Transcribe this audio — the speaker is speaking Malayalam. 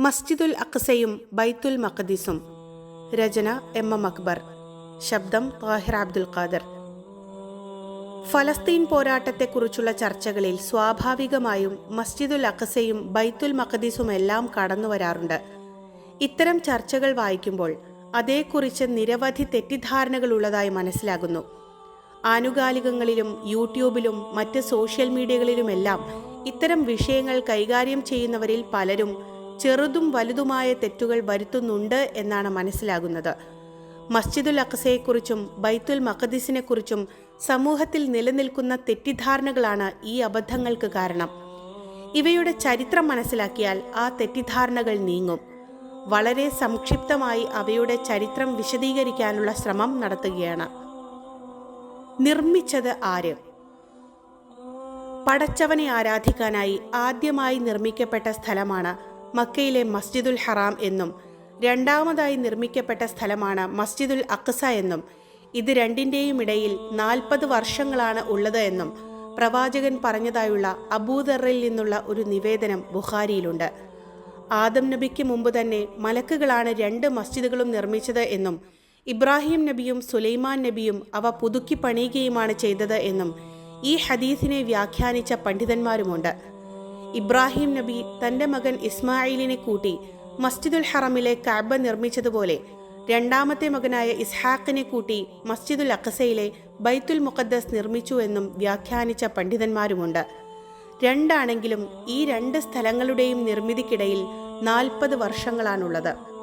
മസ്ജിദുൽ അക്സയും ബൈത്തുൽ മഖദീസും. രചന എം എം അക്ബർ. ശബ്ദം താഹിർ അബ്ദുൽ ഖാദർ. ഫലസ്തീൻ പോരാട്ടത്തെക്കുറിച്ചുള്ള ചർച്ചകളിൽ സ്വാഭാവികമായും മസ്ജിദുൽ അക്സയും ബൈത്തുൽ മഖദീസും എല്ലാം കടന്നു വരാറുണ്ട് ഇത്തരം ചർച്ചകൾ വായിക്കുമ്പോൾ അതേക്കുറിച്ച് നിരവധി തെറ്റിദ്ധാരണകൾ ഉള്ളതായി മനസ്സിലാകുന്നു. ആനുകാലികങ്ങളിലും യൂട്യൂബിലും മറ്റ് സോഷ്യൽ മീഡിയകളിലുമെല്ലാം ഇത്തരം വിഷയങ്ങൾ കൈകാര്യം ചെയ്യുന്നവരിൽ പലരും ചെറുതും വലുതുമായ തെറ്റുകൾ വരുത്തുന്നുണ്ട് എന്നാണ് മനസ്സിലാകുന്നത്. മസ്ജിദുൽ അഖസയെക്കുറിച്ചും ബൈത്തുൽ മഖദീസിനെക്കുറിച്ചും സമൂഹത്തിൽ നിലനിൽക്കുന്ന തെറ്റിദ്ധാരണകളാണ് ഈ അബദ്ധങ്ങൾക്ക് കാരണം. ഇവയുടെ ചരിത്രം മനസ്സിലാക്കിയാൽ ആ തെറ്റിദ്ധാരണകൾ നീങ്ങും. വളരെ സംക്ഷിപ്തമായി അവയുടെ ചരിത്രം വിശദീകരിക്കാനുള്ള ശ്രമം നടത്തുകയാണ്. നിർമ്മിച്ചത് ആര്? പടച്ചവനെ ആരാധിക്കാനായി ആദ്യമായി നിർമ്മിക്കപ്പെട്ട സ്ഥലമാണ് മക്കയിലെ മസ്ജിദുൽ ഹറാം എന്നും രണ്ടാമതായി നിർമ്മിക്കപ്പെട്ട സ്ഥലമാണ് മസ്ജിദുൽ അക്സ എന്നും. ഇത് രണ്ടിന്റെയും ഇടയിൽ നാൽപ്പത് വർഷങ്ങളാണ് ഉള്ളത് എന്നും പ്രവാചകൻ പറഞ്ഞതായുള്ള അബൂദറിൽ നിന്നുള്ള ഒരു നിവേദനം ബുഖാരിയിലുണ്ട്. ആദം നബിക്ക് മുമ്പ് തന്നെ മലക്കുകളാണ് രണ്ട് മസ്ജിദുകളും നിർമ്മിച്ചത് എന്നും ഇബ്രാഹിം നബിയും സുലൈമാൻ നബിയും അവ പുതുക്കി പണിയുകയുമാണ് ചെയ്തത് എന്നും ഈ ഹദീസിനെ വ്യാഖ്യാനിച്ച പണ്ഡിതന്മാരുമുണ്ട്. ഇബ്രാഹിം നബി തന്റെ മകൻ ഇസ്മായിലിനെ കൂട്ടി മസ്ജിദുൽ ഹറമിലെ കാബ നിർമ്മിച്ചതുപോലെ രണ്ടാമത്തെ മകനായ ഇസ്ഹാഖിനെ കൂട്ടി മസ്ജിദുൽ അഖസയിലെ ബൈത്തുൽ മുഖദ്ദസ് നിർമ്മിച്ചു എന്നും വ്യാഖ്യാനിച്ച പണ്ഡിതന്മാരുമുണ്ട്. രണ്ടാണെങ്കിലും ഈ രണ്ട് സ്ഥലങ്ങളുടെയും നിർമ്മിതിക്കിടയിൽ നാൽപ്പത് വർഷങ്ങളാണുള്ളത്.